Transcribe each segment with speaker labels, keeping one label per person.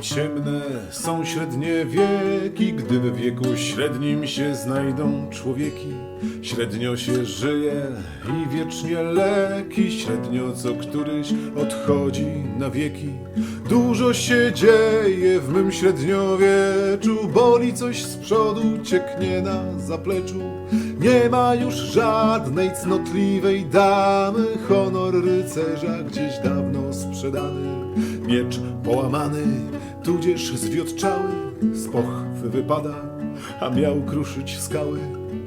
Speaker 1: ciemne są średnie wieki, gdy w wieku średnim się znajdą człowieki. Średnio się żyje i wiecznie leki, średnio co któryś odchodzi na wieki. Dużo się dzieje w mym średniowieczu, boli coś z przodu, cieknie na zapleczu. Nie ma już żadnej cnotliwej damy, honor rycerza gdzieś dawno sprzedany. Miecz połamany, tudzież zwiotczały, z pochwy wypada, a miał kruszyć skały.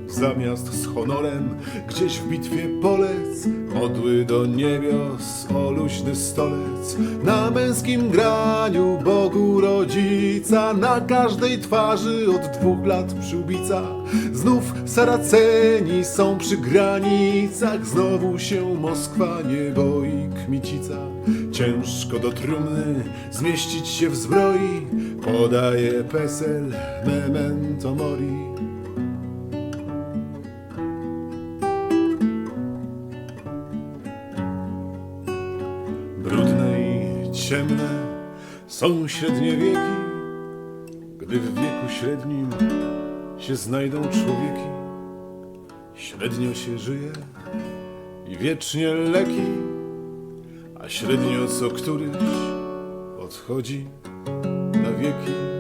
Speaker 1: Zamiast z honorem gdzieś w bitwie polec, modły do niebios, o luźny stolec. Na męskim graniu Bogu rodzica, na każdej twarzy od dwóch lat przyłbica. Znów Saraceni są przy granicach, znowu się Moskwa nie boi Kmicica. Ciężko do trumny zmieścić się w zbroi, podaje PESEL, memento mori. brudne i ciemne są średnie wieki, gdy w wieku średnim się znajdą człowieki. Średnio się żyje i wiecznie leki, a średnio co któryś odchodzi na wieki.